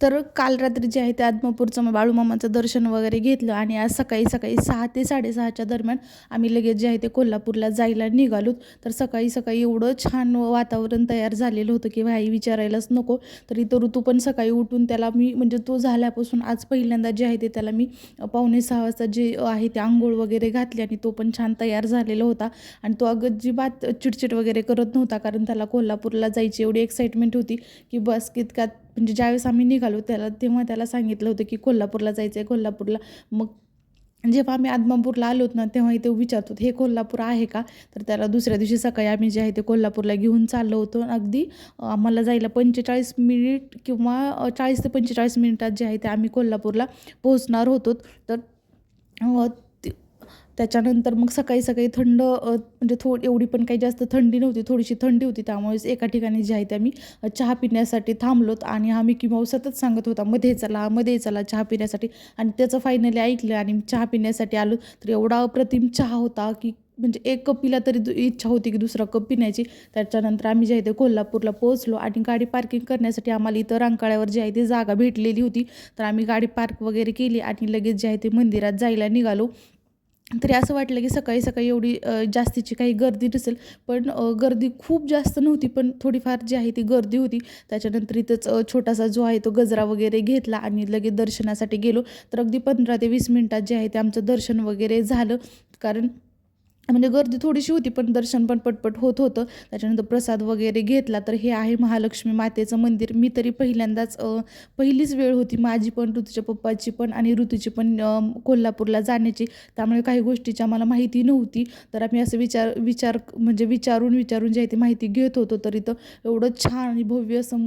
तर काल रात्री जे आहे ते आदमापूरचं बाळूमामाचं दर्शन वगैरे घेतलं आणि आज सकाळी सकाळी सहा ते साडेसहाच्या दरम्यान आम्ही लगेच जे आहे ते कोल्हापूरला जायला निघालो तर सकाळी सकाळी एवढं छान वातावरण तयार झालेलं होतं की भाई विचारायलाच नको. तर इथं ऋतू पण सकाळी उठून त्याला मी म्हणजे तो झाल्यापासून आज पहिल्यांदा जे आहे ते त्याला मी पावणे सहा वाजता जे आहे ते आंघोळ वगैरे घातली आणि तो पण छान तयार झालेला होता. आणि तो अगजिबात चिडचिड वगैरे करत नव्हता कारण त्याला कोल्हापूरला जायची एवढी एक्साइटमेंट होती की बस कितक्यात म्हणजे ज्यावेळेस आम्ही निघालो त्याला तेव्हा त्याला सांगितलं होतं की कोल्हापूरला जायचं आहे कोल्हापूरला. मग जेव्हा आम्ही आदमापूरला आलो ना तेव्हा इथे विचारतो हे कोल्हापूर आहे का? तर त्याला दुसऱ्या दिवशी सकाळी आम्ही जे आहे ते कोल्हापूरला घेऊन चाललो होतो. अगदी आम्हाला जायला पंचेचाळीस मिनिट किंवा चाळीस ते पंचेचाळीस मिनिटात जे आहे ते आम्ही कोल्हापूरला पोहोचणार होतो. तर त्याच्यानंतर मग सकाळी सकाळी थंड म्हणजे थो एवढी पण काही जास्त थंडी नव्हती थोडीशी थंडी होती. त्यामुळेच एका ठिकाणी जे आहे ते आम्ही चहा पिण्यासाठी थांबलोत आणि हा मिकी माऊ सतत सांगत होता मध्ये चला मध्ये चला चहा पिण्यासाठी. आणि त्याचं फायनली ऐकलं आणि चहा पिण्यासाठी आलो तर एवढा अप्रतिम चहा होता की म्हणजे एक कप पिला तरी दु- इच्छा होती की दुसरा कप पिण्याची. त्याच्यानंतर आम्ही जे आहे ते कोल्हापूरला पोहोचलो आणि गाडी पार्किंग करण्यासाठी आम्हाला इथं रांकाळ्यावर जी आहे ती जागा भेटलेली होती. तर आम्ही गाडी पार्क वगैरे केली आणि लगेच जे आहे ते मंदिरात जायला निघालो. तरी असं वाटलं की सकाळी सकाळी एवढी जास्तीची काही गर्दी नसेल पण गर्दी खूप जास्त नव्हती पण थोडीफार जी आहे ती गर्दी होती. त्याच्यानंतर इथंच छोटासा जो आहे तो गजरा वगैरे घेतला आणि लगेच दर्शनासाठी गेलो. तर अगदी पंधरा ते वीस मिनटात जे आहे ते आमचं दर्शन वगैरे झालं. कारण म्हणजे गर्दी थोडीशी होती पण दर्शन पण पटपट होत होतं. त्याच्यानंतर प्रसाद वगैरे घेतला तर हे आहे महालक्ष्मी मातेचं मंदिर. मी तरी पहिल्यांदाच पहिलीच वेळ होती माझी पण ऋतूच्या पप्पाची पण आणि ऋतूची पण कोल्हापूरला जाण्याची. त्यामुळे काही गोष्टीची आम्हाला माहिती नव्हती. तर आम्ही असं विचार विचार म्हणजे विचारून विचारून जे आहे ती माहिती घेत होतो तर इथं एवढं छान आणि भव्य असं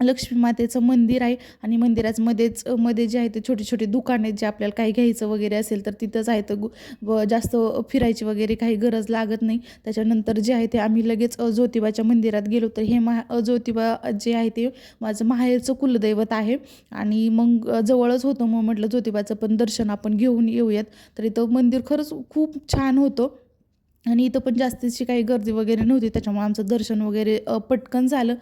लक्ष्मी मातेचं मंदिर आहे आणि मंदिराचमध्येच मध्ये जे आहे ते छोटे छोटे दुकान आहेत जे आपल्याला काही घ्यायचं वगैरे असेल तर तिथंच आहे तर गु- व जास्त फिरायची वगैरे काही गरज लागत नाही. त्याच्यानंतर जे आहे ते आम्ही लगेच ज्योतिबाच्या मंदिरात गेलो तर हे महा अ, ज्योतिबा जे आहे ते माझं माहेरचं कुलदैवत आहे. आणि मग जवळच होतं मग म्हटलं ज्योतिबाचं पण दर्शन आपण घेऊन येऊयात. तर इथं मंदिर खरंच खूप छान होतं. आणि इथं पण जास्तीची काही गर्दी वगैरे नव्हती त्याच्यामुळे आमचं दर्शन वगैरे पटकन झालं.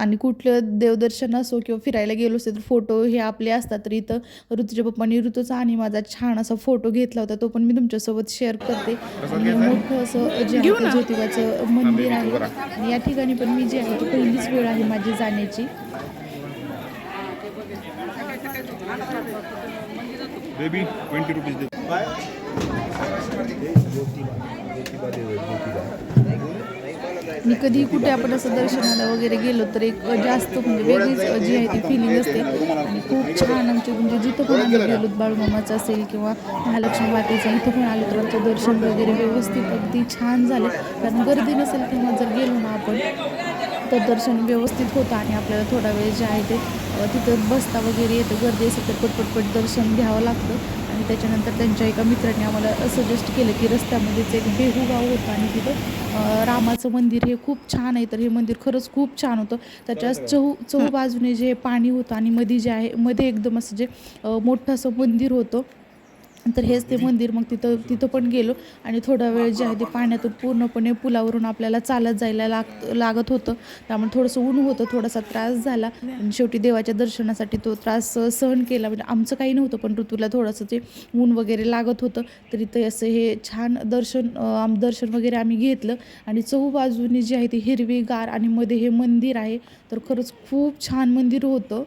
आणि कुठलं देवदर्शन असो किंवा फिरायला गेलो असेल तर फोटो हे आपले असतात. तर इथं ऋतूच्या पप्पांनी ऋतूचा आणि माझा छान असा फोटो घेतला होता तो पण मी तुमच्यासोबत शेअर करते. आणि मोठं असं जे ज्योतिबाचं मंदिर आहे. आणि या ठिकाणी पण मी जे आहे ती पहिलीच वेळ आहे माझी जाण्याची. बेबी ट्वेंटी रुपीज मी कधी कुठे आपण असं दर्शनाला वगैरे गेलो तर एक जास्त म्हणजे वेगळीच जी आहे ती फिलिंग असते. आणि खूप छान आमचे म्हणजे जिथं पण आम्ही गेलो बाळूमामाचं असेल किंवा महालक्ष्मी मातेचं इथं पण आलो तर आमचं दर्शन वगैरे व्यवस्थित अगदी छान झालं. कारण गर्दी नसेल किंवा जर गेलो ना आपण तर दर्शन व्यवस्थित होतं आणि आपल्याला थोडा वेळ जे आहे ते तिथं बसता वगैरे येतं. गर्दी असेल तर पटपटपट दर्शन घ्यावं लागतं. त्याच्यानंतर त्यांच्या एका मित्राने आम्हाला सजेस्ट केलं की रस्त्यामध्येच एक बेहू गाव होतं आणि तिथं रामाचं मंदिर हे खूप छान आहे. तर हे मंदिर खरंच खूप छान होतं. त्याच्या चहू चहू बाजूने जे पाणी होतं आणि मध्ये जे आहे मध्ये एकदम असं जे मोठं असं मंदिर होतं तर हेच ते मंदिर मग तिथं तिथं पण गेलो आणि थोडा वेळ जे आहे ते पाण्यातून पूर्णपणे पुलावरून आपल्याला चालत जायला लाग लागत होतं. त्यामुळे थोडंसं ऊन होतं थोडासा त्रास झाला. आणि शेवटी देवाच्या दर्शनासाठी तो त्रास सहन केला. म्हणजे आमचं काही नव्हतं पण ऋतूला थोडंसं ते ऊन वगैरे लागत होतं. तर इथं असं हे छान दर्शन आम दर्शन वगैरे आम्ही घेतलं. आणि चहूबाजूने जे आहे ते हिरवीगार आणि मध्ये हे मंदिर आहे. तर खरंच खूप छान मंदिर होतं.